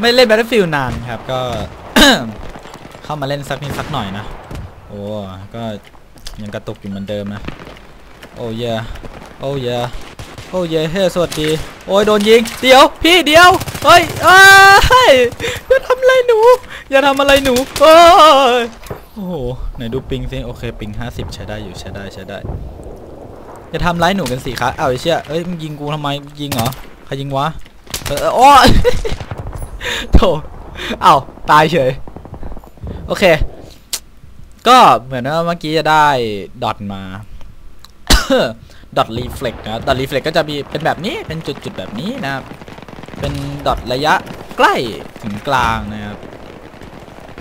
ไม่เล่น Battlefield นานครับ ก็ เข้ามาเล่นสักนิดสักหน่อยนะ โอ้ ก็ยังกระตุกอยู่เหมือนเดิมนะ โอ้ยโอ้ยโอ้ยเฮ้สวัสดี โอ้ยโดนยิง เดี๋ยว พี่เดี๋ยว เฮ้ยเอ้ยอย่าทำอะไรหนู อย่าทำอะไรหนูโอ้ยโอ้โห ไหนดูปิงสิ โอเค ปิง 50 ใช้ได้อยู่ ใช้ได้ ใช้ได้ อย่าทำร้ายหนูกันสิคะเอาไอ้เชี่ยเอ้ยมึงยิงกูทำไมยิงเหรอใครยิงวะเออโอ้โถเอ้าตายเฉยโอเค ก็เหมือนว่าเมื่อกี้จะได้ดอทมาดอทรีเฟล็กนะดอทรีเฟล็กก็จะมีเป็นแบบนี้เป็นจุดๆแบบนี้นะครับเป็นดอทระยะใกล้ถึงกลางนะครับ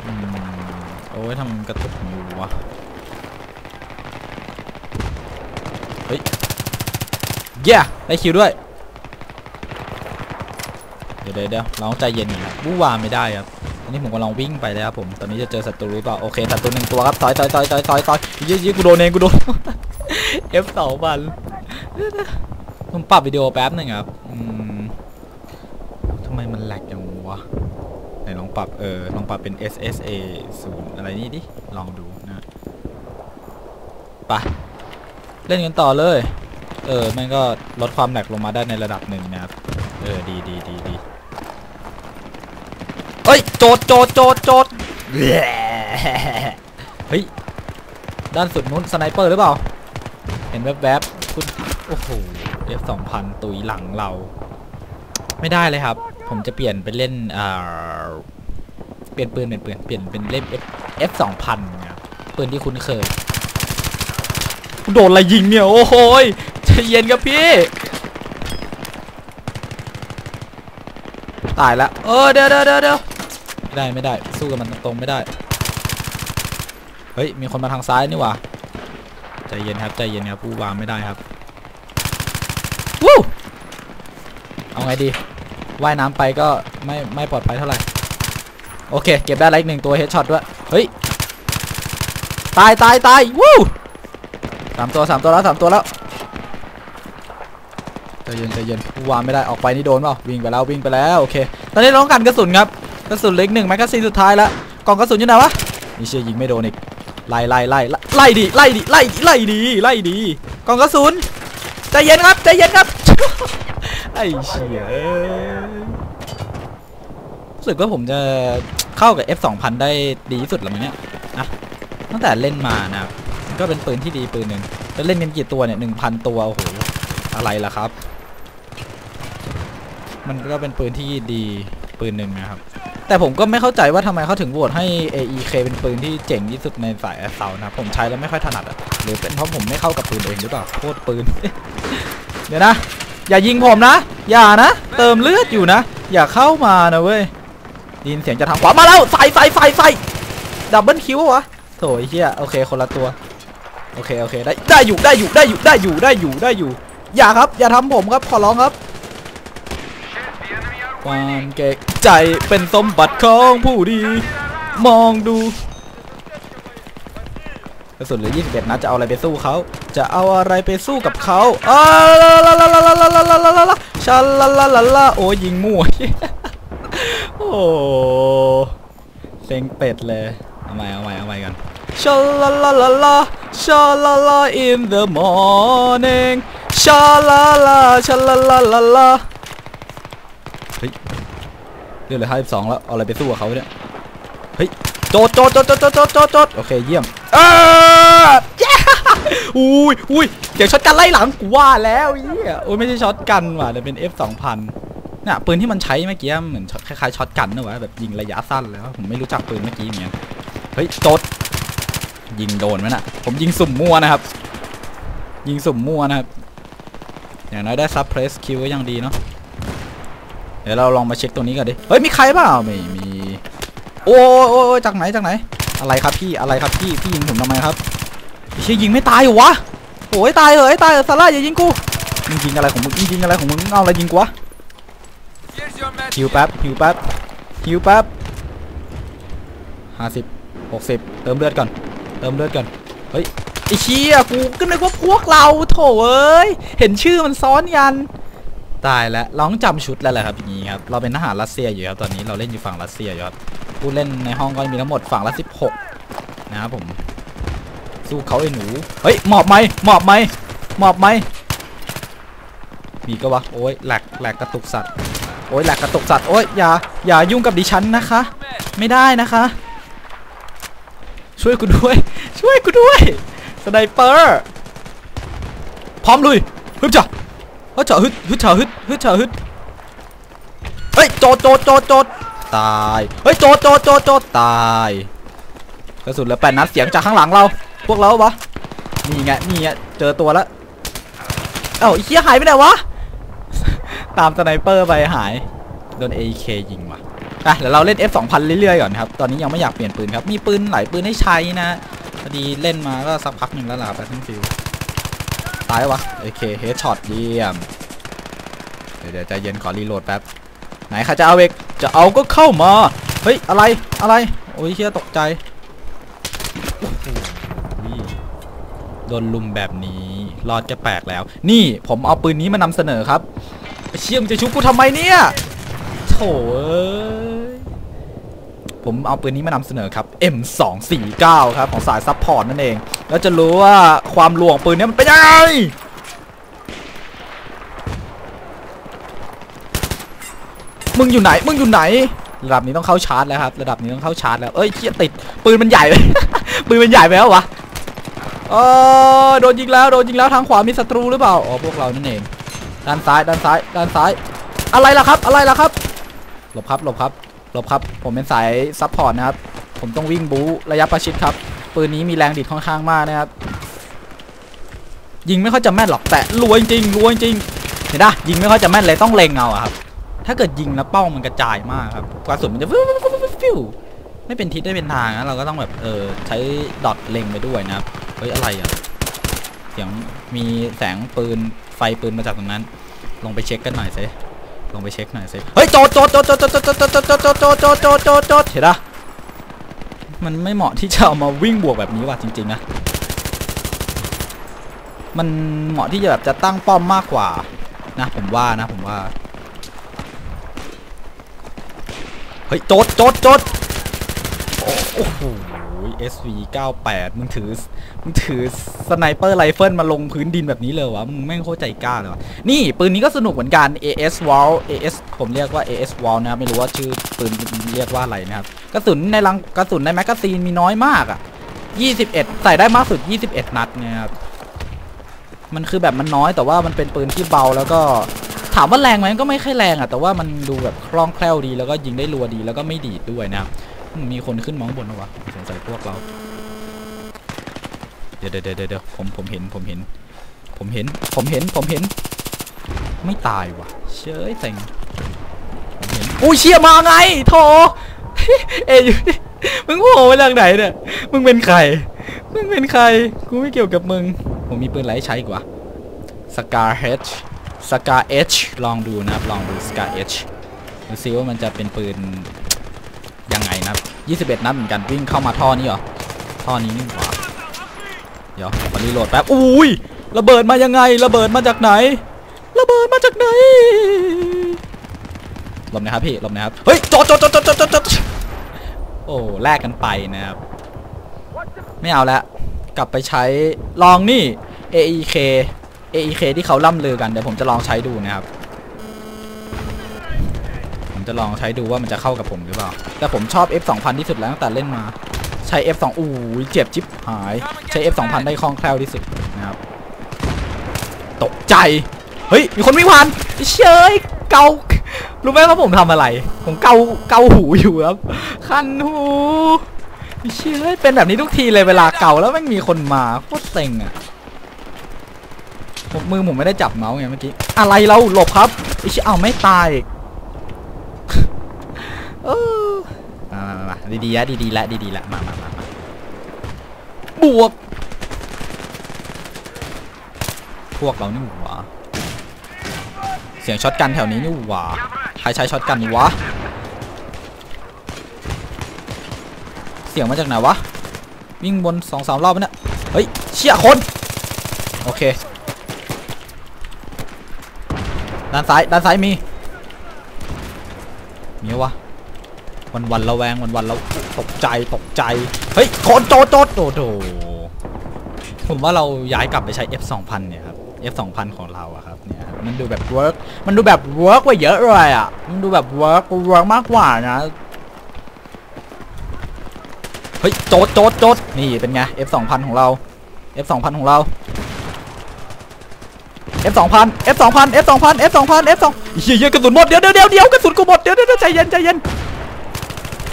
อืมโอ้ยทำมันกระตุกอยู่วะ เฮ้ยเย้ได้คิวด้วย เดี๋ยวเดี๋ยวเราต้องใจเย็นก่อนครับวู่วาไม่ได้ครับอันนี้ผมกำลังวิ่งไปแล้วครับผม ตอนนี้จะเจอศัตรูหรือเปล่า โอเคศัตรูหนึ่งตัวครับต่อยต่อยต่อยต่อยต่อยต่อยยืดยืดกูโดนเองกูโดน F สองพันผมปรับวิดีโอแป๊บหนึ่งครับอืมทำไมมันแหลกอย่างวะ ไหนลองปรับเออลองปรับเป็น SSA ศูนย์อะไรนี่ดิ ลองดูนะไป เล่นกันต่อเลย เออม่งก็ลดความแหลกลงมาได้ในระดับหนึ่งนะครับ เออดีดีดีดีเฮ้ยโจดโจดโจดโจดเฮ้ย ด้านสุดนู้นสไนเปอร์หรือเปล่า เห็นแวบๆคุณโอ้โห F สองพันตุยหลังเรา ไม่ได้เลยครับ ผมจะเปลี่ยนเป็นเล่นอ่าเปลี่ยนปืนเปลี่ยนปืนเปลี่ยนเป็นเล่น F F สองพันครับปืนที่คุ้นเคย โดนอะไรยิงเนี่ย โอ้โหใจเย็นครับพี่ ตายแล้วเออเดี๋ยวเดี๋ยวเดี๋ยวเดี๋ยวไม่ได้ไม่ได้ สู้กับมันตรงๆไม่ได้ เฮ้ย มีคนมาทางซ้ายนี่หว่าใจเย็นครับใจเย็นครับผู้วางไม่ได้ครับวู้เอาไงดีว่ายน้ำไปก็ไม่ไม่ปลอดภัยเท่าไหร่ โอเค เก็บได้แล้วอีกหนึ่งตัวเฮดช็อตด้วย เฮ้ย ตายตายตายวู้ สามตัวสามตัวแล้วสามตัวแล้วใจเย็นใจเย็นวางไม่ได้ออกไปนี่โดนเปล่าวิ่งไปแล้ววิ่งไปแล้วโอเค ตอนนี้ร้องการกระสุนครับกระสุนเล็กหนึ่งแมกกาซีนสุดท้ายแล้วกล่องกระสุนอยู่ไหนวะนี่เชียยิงไม่โดนอีกไล่ไล่ไล่ไล่ดิไล่ดิไล่ดิไล่ดิไล่ดิกล่องกระสุนใจเย็นครับใจเย็นครับไอ้เชี่ยรู้สึกว่าผมจะเข้ากับ F 2 0 0 0 ได้ดีที่สุดแล้วมั้งเนี่ยนะตั้งแต่เล่นมานะครับ ก็เป็นปืนที่ดีปืนหนึ่งแล้วเล่นกันกี่ตัวเนี่ยหนึ่งพันตัวโอ้โหอะไรล่ะครับ มันก็เป็นปืนที่ดีปืนหนึ่งนะครับ แต่ผมก็ไม่เข้าใจว่าทำไมเขาถึงโหวตให้ AEK เป็นปืนที่เจ๋งที่สุดในสายแอสเซานะผมใช้แล้วไม่ค่อยถนัดอะหรือเป็นเพราะผมไม่เข้ากับปืนเองหรือเปล่าโคตรปืน เดี๋ยวนะ อย่ายิงผมนะ อย่านะ เติมเลือดอยู่นะ อย่าเข้ามานะเว้ยด้ยินเสียงจะทางขวามาแล้วใส่ใส่ใส่ใส่ดับเบิลคิววะโถไอ้เหี้ยโอเคคนละตัว โอเคโอเคได้ได้อยู่ได้อยู่ได้อยู่ได้อยู่ได้อยู่ได้อยู่ อย่าครับอย่าทำผมครับขอร้องครับความเก่งใจเป็นสมบัติของผู้ดี มองดูกระสุนเหลือ21นัดจะเอาอะไรไปสู้เขา จะเอาอะไรไปสู้กับเขาอ้าลาลาลาลาลาลาลาลาลาลาลาชาลาลาลาลาโอ้ยยิงมั่วโอ้เซ็งเป็ดเลย เอาใหม่เอาใหม่เอาใหม่กัน Sha la la la la, sha la la in the morning. Sha la la, sha la la la la. เฮ้ยเรื่องเหลืห้าสิบสองแล้ว เอาอะไรไปสู้กับเขาเนี่ย เฮ้ย โจดโจดโจดโจดโจดโจดโจดโอเค เยี่ยมเอาอุ้ยอุ้ยเดี๋ยวช็อตกันไล่หลังกูว่าแล้วเฮียอุ้ยไม่ใช่ช็อตกันว่ะแต่เป็น F สองพันน่ะปืนที่มันใช้เมื่อกี้เหมือนคล้ายๆช็อตกันนะวะแบบยิงระยะสั้นแล้วผมไม่รู้จักปืนเมื่อกี้เนี่ยเฮ้ยโจด ยิงโดนไหมนะผมยิงสุ่มมั่วนะครับ ยิงสุ่มมั่วนะครับ อย่างน้อยได้ซับเพรสคิวก็ยังดีเนาะเดี๋ยวเราลองมาเช็คตรงนี้ก่อนดิ เฮ้ย มีใครเปล่าไม่มี โอ้ยโอ้ยจากไหนจากไหน อะไรครับพี่อะไรครับพี่พี่ยิงผมทำไมครับไอ้เชี่ยยิงไม่ตายหรอวะโอ้ยตายเหรอตายเหรอซาร่าอย่ายิงกูมึงยิงอะไรของมึงมึงยิงอะไรของมึงมึงเอาอะไรยิงกูวะฮิวแป๊บฮิวแป๊บฮิวแป๊บห้าสิบหกสิบเติมเลือดก่อน เติมเลือดก่อนเฮ้ยไอ้เชี่ยกูก็นึกว่าพวกเราโถเอ้ยเห็นชื่อมันซ้อนยันตายแล้วเราต้องจำชุดแล้วแหละครับอย่างนี้ครับเราเป็นทหารรัสเซียอยู่ครับตอนนี้เราเล่นอยู่ฝั่งรัสเซียอยู่ครับผู้เล่นในห้องก็มีทั้งหมดฝั่งละ16นะครับผมสู้เขาไอ้หนูเฮ้ยหมอบไหมหมอบไหมหมอบไหมมีก็วะโอ้ยแหลกแหลกกระตุกสัตว์โอ้ยแหลกกระตุกสัตว์โอ้ยอย่าอย่ายุ่งกับดิฉันนะคะ ไม่ได้นะคะ ช่วยกูด้วย ช่วยกูด้วยสไนเปอร์พร้อมลุยฮึบจ่ะฮึบจ่ะฮึดฮึดจ่ะฮึดฮึดจ่ะฮึดเฮ้ยโจดโจดโจดโจดตายเฮ้ยโจดโจดโจดโจดตายกระสุนเหลือแปดนัดเสียงจากข้างหลังเรา พวกเราปะนี่ไงนี่ไงเจอตัวแล้วเอ้าไอ้เหี้ยหายไปไหนวะ ตามสไนเปอร์ไปหาย โดน AK ยิงว่ะ อะเดี๋ยวเราเล่น F 2 0 0 0เรื่อยๆก่อนครับ ตอนนี้ยังไม่อยากเปลี่ยนปืนครับ มีปืนหลายปืนให้ใช้นะ พอดีเล่นมาก็สักพักหนึ่งแล้วล่ะแบทเทิลฟิลตายวะโอเคเฮดช็อตเยี่ยม เดี๋ยวใจเย็นขอรีโหลดแป๊บ ไหนใครจะเอาเอกจะเอาก็เข้ามา เฮ้ย อะไร อะไร โอ้ยเฮียตกใจ โดนลุมแบบนี้ รอดจะแปลกแล้ว นี่ผมเอาปืนนี้มานำเสนอครับ เชี่ยมจะชุบกูทำไมเนี่ยโถเอ้ย ผมเอาปืนนี้มานำเสนอครับ M249 ครับของสายซัพพอร์ตนั่นเอง แล้วจะรู้ว่าความหลวงปืนนี้มันเป็นยังไงมึงอยู่ไหน มึงอยู่ไหน ระดับนี้ต้องเข้าชาร์จแล้วครับ ระดับนี้ต้องเข้าชาร์จแล้ว เอ้ยเกียติด ปืนมันใหญ่ไปปืนมันใหญ่ไปแล้ววะเออโดนยิงแล้ว โดนยิงแล้ว ทางขวามีศัตรูหรือเปล่า อ๋อ พวกเรานั่นเอง ด้านซ้าย ด้านซ้าย ด้านซ้าย อะไรล่ะครับ อะไรล่ะครับ หลบครับ หลบครับ ลบครับ ผมเป็นสายซัพพอร์ตนะครับ ผมต้องวิ่งบู๊ระยะประชิดครับ ปืนนี้มีแรงดีดค่อนข้างมากนะครับ ยิงไม่ค่อยจะแม่นหรอก แต่รัวจริงรัวจริง เห็นปะยิงไม่ค่อยจะแม่นเลยต้องเล็งเอาครับ ถ้าเกิดยิงแล้วเป้ามันกระจายมากครับ กระสุนมันจะฟิวฟิวฟิวฟิวไม่เป็นทิศไม่เป็นทางนะเราก็ต้องแบบเออใช้ดอทเล็งไปด้วยนะครับ เฮ้ยอะไรอะ เสียงมีแสงปืนไฟปืนมาจากตรงนั้น ลงไปเช็คกันหน่อยสิ ลงไปเช็คหน่อยสิเฮ้ยโจดโจดโจดโจดโจดโจดโจดโจดโจดโจดโจดโจดโจดโจดโจดเห็นปะมันไม่เหมาะที่จะเอามาวิ่งบวกแบบนี้ว่ะจริงๆนะมันเหมาะที่จะแบบจะตั้งป้อมมากกว่านะผมว่านะผมว่าเฮ้ยโจดโจดโจดโอ้โอ้โห SV 98มึงถือมึงถือสไนเปอร์ไรเฟิลมาลงพื้นดินแบบนี้เลยวะมึงแม่งโคตรใจกล้าเลยวะนี่ปืนนี้ก็สนุกเหมือนกัน AS Wall AS ผมเรียกว่า AS Wall นะครับไม่รู้ว่าชื่อปืนเรียกว่าอะไรนะครับกระสุนในลังกระสุนในแมกกาซีนมีน้อยมากอะ21 ใส่ได้มากสุด 21 นัดเนี่ยครับมันคือแบบมันน้อยแต่ว่ามันเป็นปืนที่เบาแล้วก็ถามว่าแรงไหมก็ไม่ค่อยแรงอะแต่ว่ามันดูแบบคล่องแคล่วดีแล้วก็ยิงได้รัวดีแล้วก็ไม่ดีดด้วยนะครับ มีคนขึ้นมองบนปะวะสงสัยพวกเราเดี๋ยวเดี๋ยวเดี๋ยวเดี๋ยวผมผมเห็นผมเห็น ผมเห็นผมเห็นผมเห็น ไม่ตายว่ะเชยเต็งผมเห็นอุ้ยเชี่ยมาไงโถเอยอยู่นี่มึงโผล่มาจากไหนเนี่ยมึงเป็นใครมึงเป็นใครกูไม่เกี่ยวกับมึง ผมมีปืนไรให้ใช้กวะสกาเฮดสกาเอชลองดูนะครับ ลองดูสกาเอชดูซิว่ามันจะเป็นปืนยังไงนะครับ 21 นัดเหมือนกันวิ่งเข้ามาท่อนี้เหรอ ท่อนี้นี่หว่าเดี๋ยวขอรีโหลดแป๊บอุ้ยระเบิดมายังไง ระเบิดมาจากไหน ระเบิดมาจากไหนหลบนะครับพี่หลบนะครับเฮ้ยจอดจอดจอดจอดจอดจอดโอ้แลกกันไปนะครับ ไม่เอาแล้วกลับไปใช้ลองนี่ AEK AEK ที่เขาล่ำลือกันเดี๋ยวผมจะลองใช้ดูนะครับ จะลองใช้ดูว่ามันจะเข้ากับผมหรือเปล่า แต่ผมชอบ F 2 0 0 0 ที่สุดแล้วตั้งแต่เล่นมา ใช้ F 2 อู้ยเจ็บชิบหาย ใช้ F 2 0 0 0 ได้คล่องแคล่วที่สุดนะครับ ตกใจ เฮ้ย มีคนวิ่งผ่านเชยเการู้ไหมว่าผมทำอะไร ผมเกาเกาหูอยู่ครับ คันหูเชื่อเป็นแบบนี้ทุกทีเลยเวลาเก่าแล้วแม่มีคนมาโคตรเซ็งอะผมมือผมไม่ได้จับเมาส์ไงเมื่อกี้ อะไรเราหลบครับไอ้เชี่ยเอาไม่ตายอีก มามามามาดีๆละดีๆละดีๆละมามามามาบวก พวกเรานี่หว่าเสียงช็อตกันแถวนี้นี่หว่าใครใช้ช็อตกันวะ เสียงมาจากไหนวะ วิ่งบนสองสามรอบปะเนี่ย เฮ้ย เชี่ยคน โอเค ด้ด้านซ้าย ด้านซ้ายมี มีวะ วันวันระแวงวันวันๆแล้วตกใจตกใจ เฮ้ยคนโจโจโอ้โหผมว่าเราย้ายกลับไปใช้ F 2 0 0เนี่ยครับ F 2 0 0ของเราอะครับเนี่ยมันดูแบบ work มันดูแบบ work กว่าเยอะเลยอะมันดูแบบ work work มากกว่านะเฮ้ยโจดโจดโจดนี่เป็นไง F 2 0 0ของเรา F 2 0 0ของเรา F 2 0 0 F 2 0 0 F 2 0 0 F 2 0 0 F 2เฮียเฮียกระสุนหมดเดี๋ยวเดี๋ยวเดี๋ยวเกระสุนกูหมดเดี๋ยวเดี๋ยวใจเย็นใจเย็น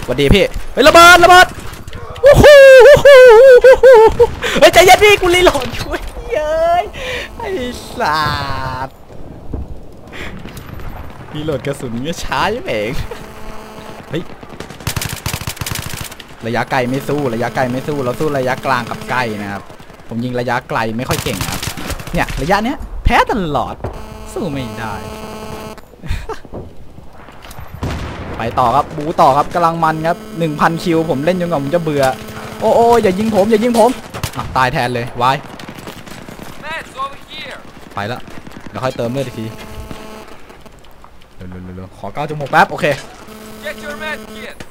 วัสดีพี่เฮ้ยระเบิดระเบิดวู้ฮู้วู้ฮู้วู้ฮู้เฮ้ยใจเย็นพี่กูรีโหลดช่วยเย้ยไอ้สัตว์รีโหลดกระสุนเนี่ช้ายังเองเฮ้ยระยะไกลไม่สู้ระยะไกลไม่สู้เราสู้ระยะกลางกับใกล้นะครับผมยิงระยะไกลไม่ค่อยเก่งครับเนี่ยระยะเนี้ยแพ้ตลอดสู้ไม่ได้ ไป ต่อครับบูต่อครับกำลังมันครับ1,000คิวผมเล่นจนกว่าผมจะเบื่อโอ้โอ้อย่ายิงผมอย่ายิงผมตายแทนเลยวายไปละเดี๋ยวค่อยเติมเลือดอีกทีเร็วๆๆขอก้าวจมูกแป๊บโอเค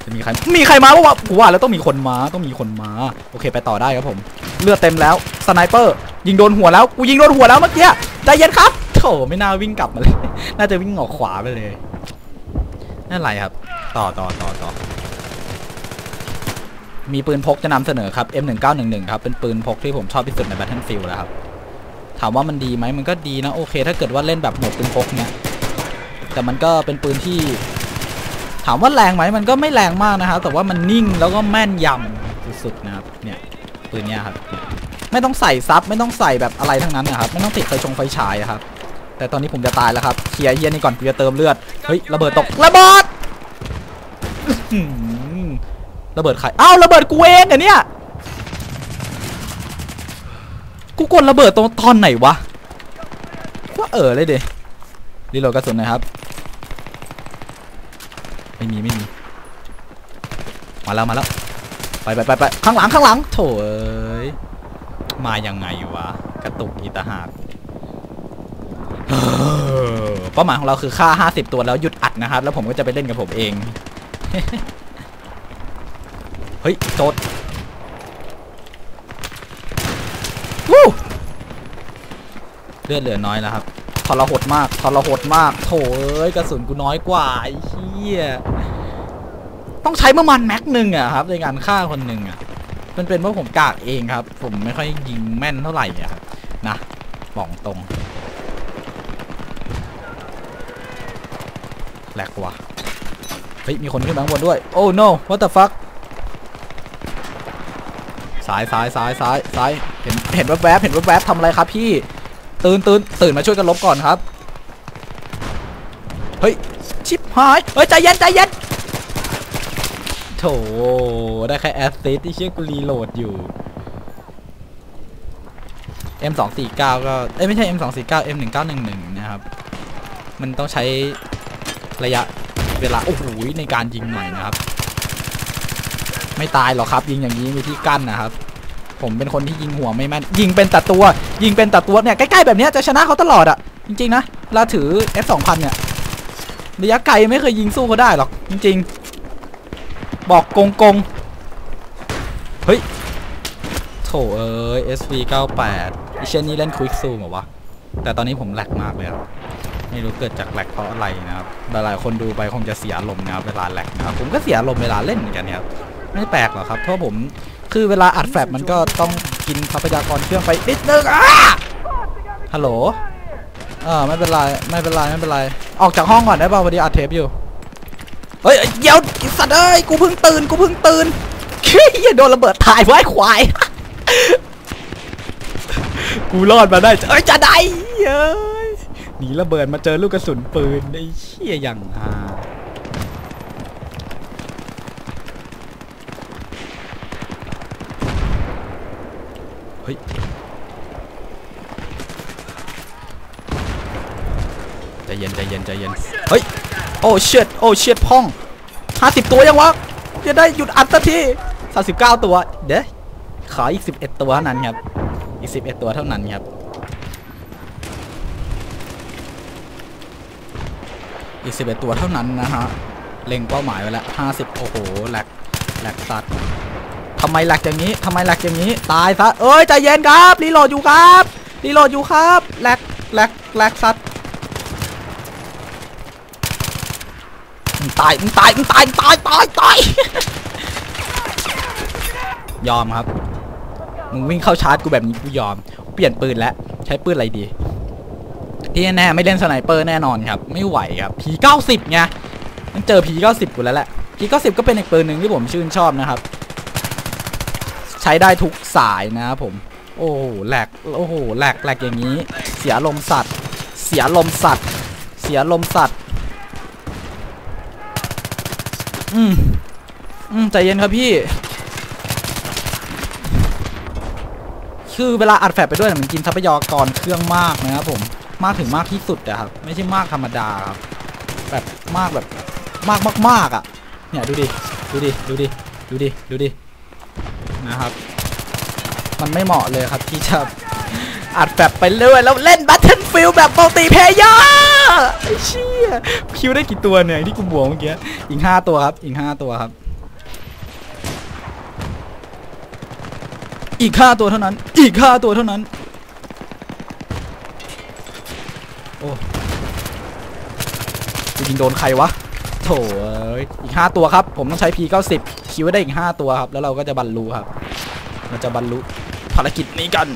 จะมีใครมีใครมาปะวะกูว่าแล้วต้องมีคนมาต้องมีคนมาโอเคไปต่อได้ครับผมเลือดเต็มแล้วสไนเปอร์ยิงโดนหัวแล้วกูยิงโดนหัวแล้วเมื่อกี้ใจเย็นครับโถไม่น่าวิ่งกลับมาเลย น่าจะวิ่งออกขวาไปเลยนั่นไรครับ ต่อต่อต่อต่อมีปืนพกจะนำเสนอครับ M1911 ครับ เป็นปืนพกที่ผมชอบที่สุดใน Battlefield แล้วครับ ถามว่ามันดีไหมมันก็ดีนะ โอเค ถ้าเกิดว่าเล่นแบบโหมดปืนพกเนี่ย แต่มันก็เป็นปืนที่ ถามว่าแรงไหมมันก็ไม่แรงมากนะครับ แต่ว่ามันนิ่งแล้วก็แม่นยำสุดๆนะครับ เนี่ย ปืนเนี้ยครับ ไม่ต้องใส่ซับไม่ต้องใส่แบบอะไรทั้งนั้นนะครับ ไม่ต้องติดไฟชงไฟฉายครับ แต่ตอนนี้ผมจะตายแล้วครับ เคลียร์เฮียนี่ก่อนกูจะเติมเลือด เฮ้ย ระเบิดตก ระเบิด ระเบิดใครอ้าวระเบิดกูเองเหรอเนี่ย กูกดระเบิดตรงตอนไหนวะว่าเออเลยเดรีโหลดกระสุนน่อยครับ ไม่มีไม่มี มาแล้วมาแล้ว ไปไปไปไปข้างหลังข้างหลัง โถเอ้ย มายังไงวะ กระตุกอีตาหากเฮ้อเป้าหมายของเราคือฆ่า 50 ตัวแล้วหยุดอัดนะครับ แล้วผมก็จะไปเล่นกับผมเอง เฮ้ย โจดวู้เลือดเหลือน้อยแล้วครับทรหดมากทรหดมาก โถเอ้ยกระสุนกูน้อยกว่าไอ้เหี้ยต้องใช้ประมาณแม็กหนึ่งอะครับในการฆ่าคนหนึ่งอะมันเป็นเพราะผมกากเองครับ ผมไม่ค่อยยิงแม่นเท่าไหร่อะครับนะบอกตรงแหลกว่ะ เฮ้ยมีคนขึ้นมาข้างบนด้วย โอ้ no what the fuck ซ้ายซ้ายซ้ายซ้ายซ้ายเห็นเห็นแวบๆเห็นแวบๆทำอะไรครับพี่ ตื่นตื่นตื่นมาช่วยกันลบก่อนครับ เฮ้ย ชิปหาย เฮ้ย ใจเย็นใจเย็นโถได้แค่แอสซิสที่เชื่อกูรีโหลดอยู่ M249 ก็เอ้ยไม่ใช่ M249 M1911 นะครับ มันต้องใช้ระยะ เวลาโอ้โหในการยิงใหน่นะครับ ไม่ตายหรอกครับ ยิงอย่างนี้มีที่กั้นนะครับ ผมเป็นคนที่ยิงหัวไม่แม่นยิงเป็นแต่ตัว ยิงเป็นแต่ตัวเนี่ยใกล้ๆแบบนี้จะชนะเขาตลอดอะจริงๆนะเวลาถือ F2000 เนี่ยระยะไกลไม่เคยยิงสู้เขาได้หรอกจริงๆ บอกกงกงๆเฮ้ยโถเอ้ย SV98 เช่นนี้เล่นควิกซูมเหรอวะแต่ตอนนี้ผมแหลกมากเลยครับ ไม่รู้เกิดจากแหลกเพราะอะไรนะครับหลายๆคนดูไปคงจะเสียอารมนะครับเวลาแหลกนะครับผมก็เสียอารมเวลาเล่นเหมือนกันครับไม่แปลกหรอกครับเพราะผมคือเวลาอัดแฟลชมันก็ต้องกินทรัพยากรเครื่องไปนิดนึงอะฮัลโหลเออไม่เป็นไรไม่เป็นไรไม่เป็นไรออกจากห้องก่อนได้ป่าวพอดีอัดเทปอยู่เฮ้ยเดี๋ยวสัตว์เอ้ยกูเพิ่งตื่นกูเพิ่งตื่นเฮ้ยโดนระเบิดถ่ายไว้ควายกูรอดมาได้เอ้ยจะได้เอ้ย หนีระเบิดมาเจอลูกกระสุนปืนไอ้เชี่ยอย่างฮาเฮ้ยใจเย็นใจเย็นใจเย็นเฮ้ยโอ้เชิดโอ้เชิดพ่องห้าสิบตัวยังวะจะได้หยุดอัดสักทีสามสิบเก้าตัว เดี๋ยวขออีกสิบเอ็ดตัวเท่านั้นครับ อีกสิบเอ็ดตัวเท่านั้นครับ อีก 11 ตัวเท่านั้นนะฮะ เล็งเป้าหมายไว้แล้ว50 โอ้โหแลกแลกสัดทำไมแลกอย่างนี้ทำไมแลกอย่างนี้ ตายซะ เอ้ยใจเย็นครับรีโหลดอยู่ครับรีโหลดอยู่ครับแลกแลกแลกซัดมึงตายมึงตายมึงตายตายตายตายยอมครับ มึงวิ่งเข้าชาร์จกูแบบนี้กูยอม เปลี่ยนปืนแล้ว ใช้ปืนอะไรดี ที่แน่ไม่เล่นสไนเปอร์แน่นอนครับ ไม่ไหวครับผี90ไงมันเจอผี90กูแล้วแหละผี90ก็เป็นอีกปืนหนึ่งที่ผมชื่นชอบนะครับ ใช้ได้ทุกสายนะครับผม โอ้โหแหลกโอ้โหแหลกแหลกอย่างนี้ เสียลมสัตว์ เสียลมสัตว์ เสียลมสัตว์อืมอืมใจเย็นครับพี่ คือเวลาอัดแฝดไปด้วยมันกินทรัพยากรเครื่องมากนะครับผม มากถึงมากที่สุดอะครับ ไม่ใช่มากธรรมดาครับ แบบมากแบบมากมากมากอะเนี่ยดูดิดูดิดูดิดูดิดูดินะครับ มันไม่เหมาะเลยครับที่จะอัดแฟบไปเรื่อยแล้วเล่นบัตเทิลฟิลแบบมัลติเพเยอ้เชี่ยคิวได้กี่ตัวเนี่ยที่กูบวกเมื่อกี้อีกห้าตัวครับ อีกห้าตัวครับ อีกห้าตัวเท่านั้น อีกห้าตัวเท่านั้น อ้กูยิงโดนใครวะโถเอ้ยอีก 5 ตัวครับ ผมต้องใช้ P90 คิวได้อีก 5 ตัวครับ แล้วเราก็จะบรรลุครับ เราจะบรรลุภารกิจนี้กัน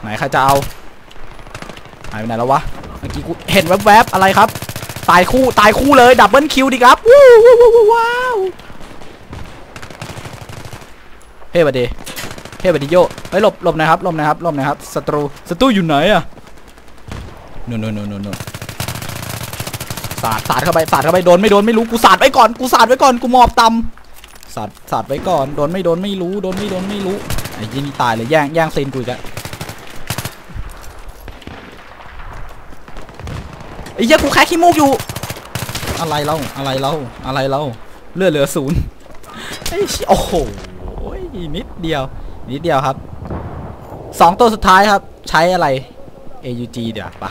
ไหนใครจะเอาหายไปไหนแล้ววะ เมื่อกี้กูเห็นแวบๆอะไรครับ ตายคู่ตายคู่เลยดับเบิลคิวดีครับว้าวว้าวเฮ้ยบัดดีเฮ้ยบัดดีโยเฮ้ยหลบหลบนะครับหลบนะครับหลบนะครับศัตรูศัตรูอยู่ไหนอะ นู่นนู่นนู่นสาดสาดเข้าไปสาดเข้าไปโดนไม่โดนไม่รู้กูสาดไว้ก่อนกูสาดไว้ก่อนกูมอบต่ำสาดสาดไว้ก่อนโดนไม่โดนไม่รู้โดนไม่โดนไม่รู้ไอ้ยี่นตายเลยแย่งแย่งเซนกูอีกแล้วไอ้เหี้กูแค่ขี้มูกอยู่ อะไรเล่าอะไรเล่าอะไรเล่าเลือดเหลือศูนย์ไอ้โอ้โหนิดเดียว นิดเดียวครับสองตัวสุดท้ายครับ ใช้อะไร AUG เดี๋ยวปะ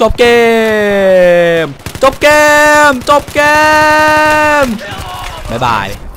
จบเกม จบเกม จบเกม บ๊ายบาย